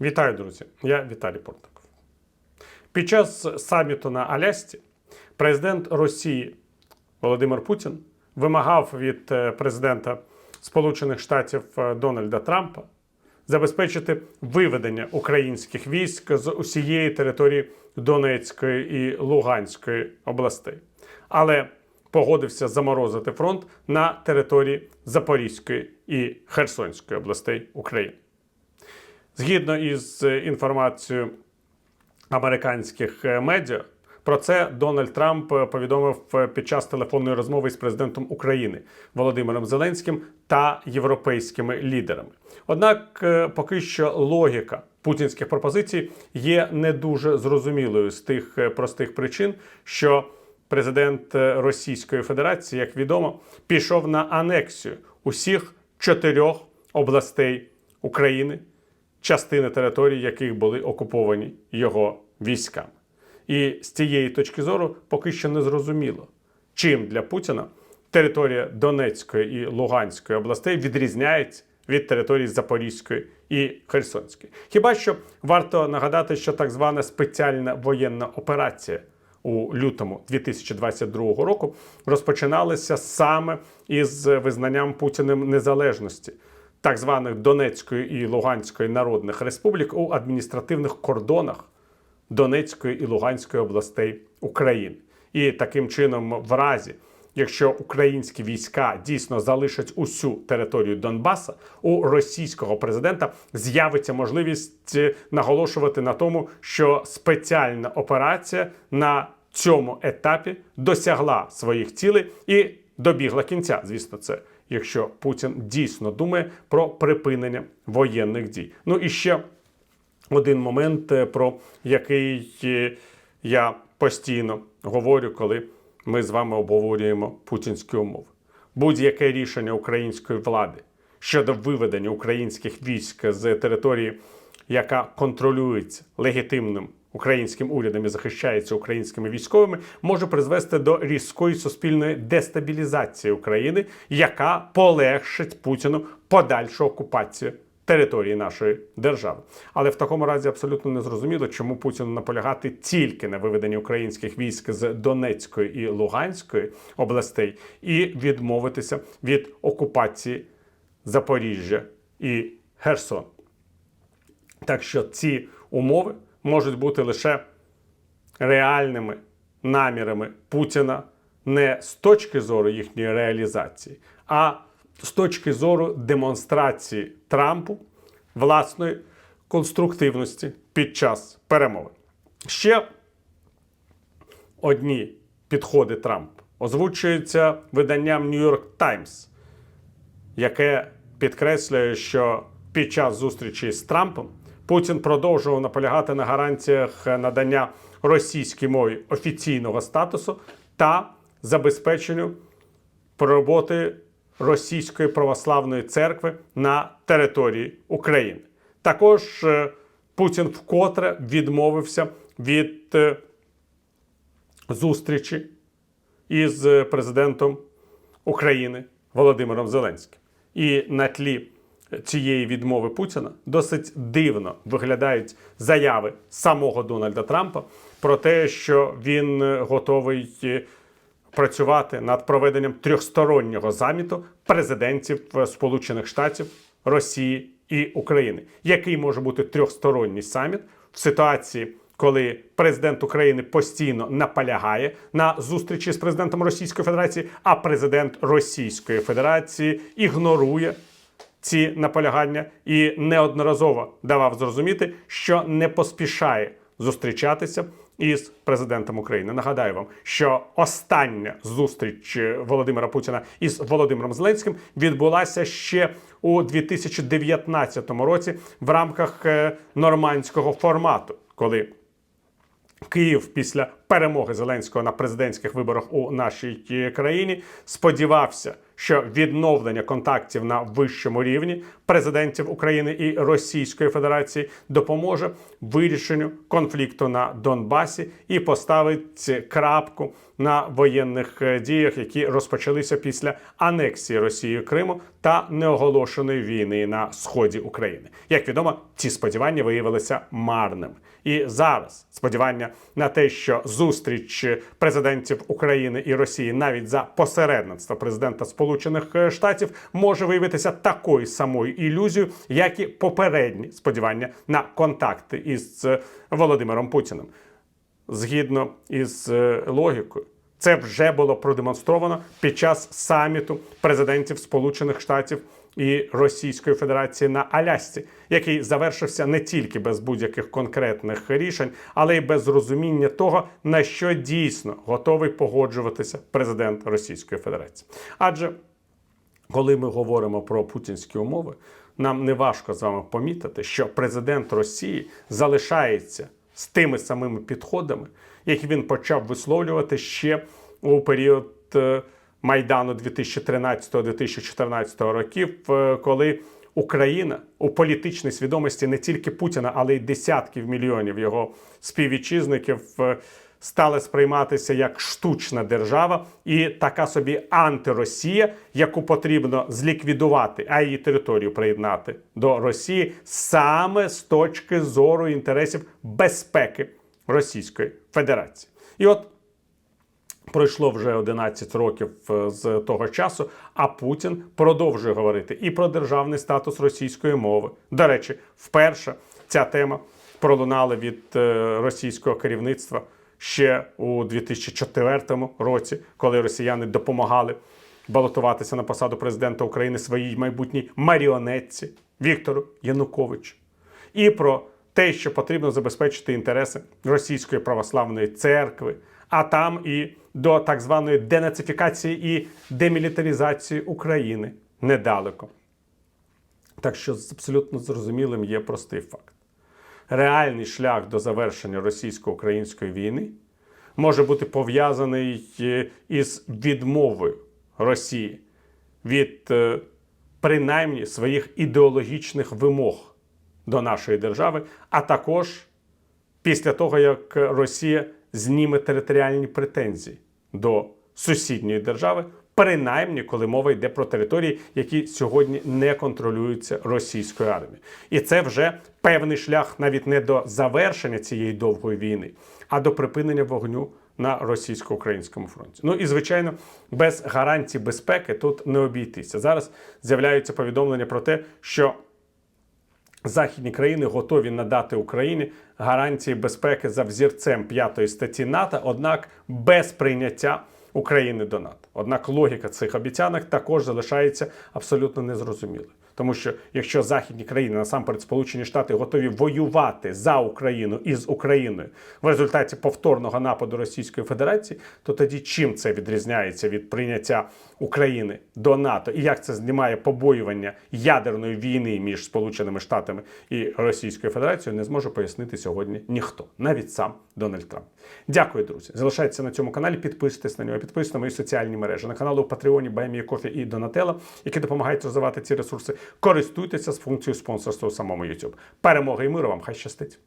Вітаю, друзі! Я Віталій Портников. Під час саміту на Алясці президент Росії Володимир Путін вимагав від е, президента Сполучених Штатів е, Дональда Трампа забезпечити виведення українських військ з усієї території Донецької і Луганської областей, але погодився заморозити фронт на території Запорізької і Херсонської областей України. Згідно із е, інформацією американських е, медіа, про це Дональд Трамп е, повідомив під час телефонної розмови з президентом України Володимиром Зеленським та європейськими лідерами. Однак, поки що логіка путінських пропозицій є не дуже зрозумілою з тих простих причин, що президент Російської Федерації, як відомо, пішов на анексію усіх чотирьох областей України частини територій, яких були окуповані його військами. І з цієї точки зору поки що не зрозуміло, чим для Путіна територія Донецької і Луганської областей відрізняється від території Запорізької і Херсонської. Хіба що варто нагадати, що так звана спеціальна воєнна операція у лютому 2022 року розпочиналася саме із визнанням Путіним незалежності так званих Донецької і Луганської народних республік у адміністративних кордонах Донецької і Луганської областей України. І таким чином, в разі, якщо українські війська дійсно залишать усю територію Донбаса, у російського президента з'явиться можливість е, наголошувати на тому, що спеціальна операція на цьому етапі досягла своїх цілей і добігла кінця. Звісно, це якщо Путін дійсно думає про припинення воєнних дій. Ну і ще один момент, е, про який е, я постійно говорю, коли ми з вами обговорюємо путінські умови. Будь-яке рішення української влади щодо виведення українських військ з території, яка контролюється легітимним українським урядом і захищається українськими військовими, може призвести до різкої суспільної дестабілізації України, яка полегшить Путіну подальшу окупацію території нашої держави. Але в такому разі абсолютно не зрозуміло, чому Путіну наполягати тільки на виведенні українських військ з Донецької і Луганської областей і відмовитися від окупації Запоріжжя і Херсон. Так що ці умови можуть бути лише реальними намірами Путіна не з точки зору їхньої реалізації, а з точки зору демонстрації Трампу власної конструктивності під час перемовин. Ще одні підходи Трампа озвучуються виданням New York Times, яке підкреслює, що під час зустрічі з Трампом Путін продовжував наполягати на гарантіях надання російській мові офіційного статусу та забезпеченню роботи Російської православної церкви на території України. Також е, Путін вкотре відмовився від е, зустрічі із президентом України Володимиром Зеленським. І на тлі цієї відмови Путіна досить дивно виглядають заяви самого Дональда Трампа про те, що він е, готовий е, працювати над проведенням трьохстороннього заміту президентів е, Сполучених Штатів, Росії і України. Який може бути трьохсторонній саміт в ситуації? Коли президент України постійно наполягає на зустрічі з президентом Російської Федерації, а президент Російської Федерації ігнорує ці наполягання і неодноразово давав зрозуміти, що не поспішає зустрічатися із президентом України. Нагадаю вам, що остання зустріч Володимира Путіна із Володимиром Зеленським відбулася ще у 2019 році в рамках е, нормандського формату, коли Київ після перемоги Зеленського на президентських виборах у нашій е, країні, сподівався, що відновлення контактів на вищому рівні президентів України і Російської Федерації допоможе вирішенню конфлікту на Донбасі і поставить крапку на воєнних е, діях, які розпочалися після анексії Росією Криму та неоголошеної війни на сході України. Як відомо, ці сподівання виявилися марними. І зараз сподівання на те, що зустріч президентів України і Росії навіть за посередництва президента Сполучених Штатів може виявитися такою самою ілюзією, як і попередні сподівання на контакти із е, Володимиром Путіним. Згідно із е, логікою, це вже було продемонстровано під час саміту президентів Сполучених Штатів і Російської Федерації на Алясці, який завершився не тільки без будь-яких конкретних рішень, але й без розуміння того, на що дійсно готовий погоджуватися президент Російської Федерації. Адже коли ми говоримо про путінські умови, нам не важко з вами помітити, що президент Росії залишається з тими самими підходами, які він почав висловлювати ще у період е, Майдану 2013-2014 років, е, коли Україна у політичній свідомості не тільки Путіна, але й десятків мільйонів його співвітчизників е, стали сприйматися як штучна держава і така собі антиросія, яку потрібно зліквідувати, а її територію приєднати до Росії саме з точки зору інтересів безпеки Російської Федерації. І от Пройшло вже 11 років е, з того часу, а Путін продовжує говорити і про державний статус російської мови. До речі, вперше ця тема пролунала від е, російського керівництва ще у 2004 році, коли росіяни допомагали балотуватися на посаду президента України своїй майбутній маріонетці Віктору Януковичу. І про те, що потрібно забезпечити інтереси Російської православної церкви, а там і до так званої денацифікації і демілітаризації України недалеко. Так що абсолютно зрозумілим є простий факт: реальний шлях до завершення російсько-української війни може бути пов'язаний е, із відмовою Росії від е, принаймні своїх ідеологічних вимог до нашої держави, а також після того, як Росія зніме територіальні претензії до сусідньої держави, принаймні коли мова йде про території, які сьогодні не контролюються російською армією. І це вже певний шлях навіть не до завершення цієї довгої війни, а до припинення вогню на російсько-українському фронті. Ну і звичайно, без гарантій безпеки тут не обійтися. Зараз з'являються повідомлення про те, що західні країни готові надати Україні гарантії безпеки за взірцем п'ятої статті НАТО, однак без прийняття України до НАТО. Однак логіка цих обіцянок також залишається абсолютно незрозумілою. Тому що якщо західні країни, насамперед Сполучені Штати, готові воювати за Україну і з Україною в результаті повторного нападу Російської Федерації, то тоді чим це відрізняється від прийняття України до НАТО і як це знімає побоювання ядерної війни між Сполученими Штатами і Російською Федерацією, не зможе пояснити сьогодні ніхто, навіть сам Дональд Трамп. Дякую, друзі. Залишайтеся на цьому каналі, підписуйтесь на нього, підписуйтесь на мої соціальні мережі, на канали у Патреоні, Баймі Кофі і Донателла, які допомагають розвивати ці ресурси. Користуйтеся з функцією спонсорства у самому YouTube. Перемоги і миру вам! Хай щастить!